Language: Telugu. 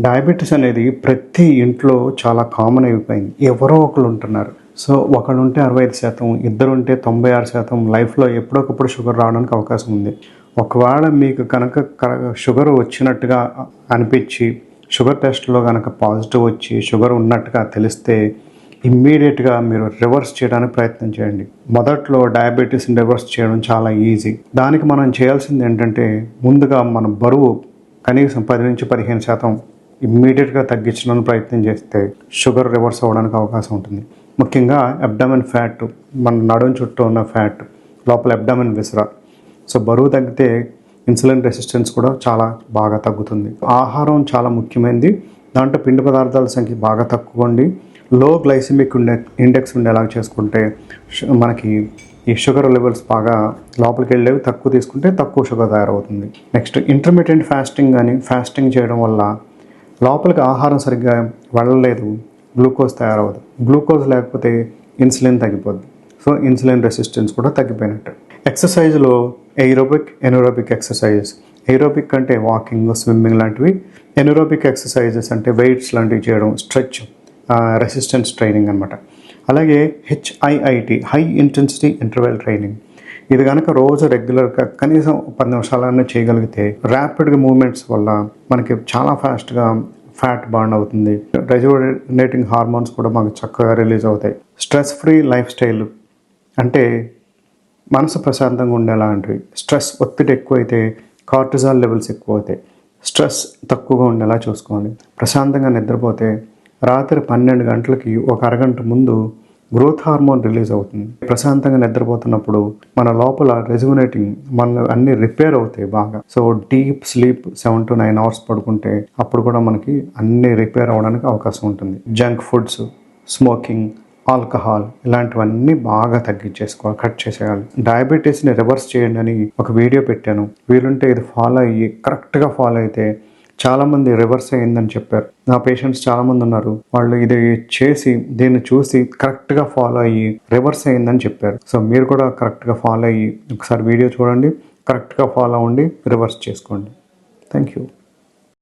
డయాబెటీస్ అనేది ప్రతి ఇంట్లో చాలా కామన్ అయిపోయింది. ఎవరో ఒకరు ఉంటున్నారు. సో ఒకడు ఉంటే అరవై ఐదు శాతం ఇద్దరు ఉంటే తొంభై ఆరు శాతం లైఫ్లో ఎప్పుడొకప్పుడు షుగర్ రావడానికి అవకాశం ఉంది. ఒకవేళ మీకు కనుక షుగర్ వచ్చినట్టుగా అనిపించి షుగర్ టెస్ట్లో కనుక పాజిటివ్ వచ్చి షుగర్ ఉన్నట్టుగా తెలిస్తే ఇమ్మీడియట్గా మీరు రివర్స్ చేయడానికి ప్రయత్నం చేయండి. మొదట్లో డయాబెటీస్ని రివర్స్ చేయడం చాలా ఈజీ. దానికి మనం చేయాల్సింది ఏంటంటే ముందుగా మన బరువు కనీసం పది నుంచి పదిహేను శాతం ఇమ్మీడియట్గా తగ్గించడానికి ప్రయత్నం చేస్తే షుగర్ రివర్స్ అవ్వడానికి అవకాశం ఉంటుంది. ముఖ్యంగా అబ్డామిన్ ఫ్యాట్ మన నడుం చుట్టూ ఉన్న ఫ్యాట్ లోపల అబ్డామిన్ విసరా. సో బరువు తగ్గితే ఇన్సులిన్ రెసిస్టెన్స్ కూడా చాలా బాగా తగ్గుతుంది. ఆహారం చాలా ముఖ్యమైనది. దాంట్లో పిండి పదార్థాల సంఖ్య బాగా తక్కువ ఉండి లో గ్లైసిమిక్ ఉండే ఇండెక్స్ ఉండేలాగా చేసుకుంటే షు- మనకి ఈ షుగర్ లెవెల్స్ బాగా లోపలికి వెళ్ళేవి తక్కువ తీసుకుంటే తక్కువ షుగర్ తయారవుతుంది. నెక్స్ట్ ఇంటర్మీడియట్ ఫాస్టింగ్ కానీ ఫాస్టింగ్ చేయడం వల్ల లోపలికి ఆహారం సరిగ్గా వెళ్ళలేదు గ్లూకోజ్ తయారవదు గ్లూకోజ్ లేకపోతే ఇన్సులిన్ తగ్గిపోద్ది. సో ఇన్సులిన్ రెసిస్టెన్స్ కూడా తగ్గిపోయినట్టు. ఎక్సర్సైజ్లో ఎయిరోబిక్ ఎనోరోబిక్ ఎక్సర్సైజెస్. ఎయిరోబిక్ అంటే వాకింగ్ స్విమ్మింగ్ లాంటివి. ఎనోరోబిక్ ఎక్సర్సైజెస్ అంటే వెయిట్స్ లాంటివి చేయడం స్ట్రెచ్ రెసిస్టెన్స్ ట్రైనింగ్ అనమాట అలాగే HIIT high intensity interval training. ఇది కనుక రోజు రెగ్యులర్గా కనీసం పది నిమిషాలన్నా చేయగలిగితే ర్యాపిడ్గా మూమెంట్స్ వల్ల మనకి చాలా ఫాస్ట్గా ఫ్యాట్ బర్న్ అవుతుంది. రెజ్యునేటింగ్ హార్మోన్స్ కూడా మనకు చక్కగా రిలీజ్ అవుతాయి. స్ట్రెస్ ఫ్రీ లైఫ్ స్టైల్ అంటే మనసు ప్రశాంతంగా ఉండేలాంటివి. స్ట్రెస్ ఒత్తిడి ఎక్కువైతే కార్టిజాల్ లెవెల్స్ ఎక్కువ అవుతాయి స్ట్రెస్ తక్కువగా ఉండేలా చూసుకోవాలి. ప్రశాంతంగా నిద్రపోతే రాత్రి పన్నెండు గంటలకి ఒక అరగంట ముందు గ్రోత్ హార్మోన్ రిలీజ్ అవుతుంది. ప్రశాంతంగా నిద్రపోతున్నప్పుడు మన లోపల రెజ్యునేటింగ్ మన అన్ని రిపేర్ అవుతాయి బాగా. So deep sleep seven to nine hours పడుకుంటే అప్పుడు కూడా మనకి అన్ని రిపేర్ అవ్వడానికి అవకాశం ఉంటుంది. జంక్ ఫుడ్స్ స్మోకింగ్ ఆల్కహాల్ ఇలాంటివన్నీ బాగా తగ్గించేసుకోవాలి కట్ చేసేయాలి. డయాబెటీస్ని రివర్స్ చేయండి అని ఒక వీడియో పెట్టాను. వీలుంటే ఇది ఫాలో అయ్యి కరెక్ట్గా ఫాలో అయితే చాలామంది రివర్స్ అయ్యిందని చెప్పారు. నా పేషెంట్స్ చాలామంది ఉన్నారు. వాళ్ళు ఇది చేసి దీన్ని చూసి కరెక్ట్గా ఫాలో అయ్యి రివర్స్ అయ్యిందని చెప్పారు. సో మీరు కూడా కరెక్ట్గా ఫాలో అయ్యి ఒకసారి వీడియో చూడండి కరెక్ట్గా ఫాలో అవ్వండి రివర్స్ చేసుకోండి. Thank you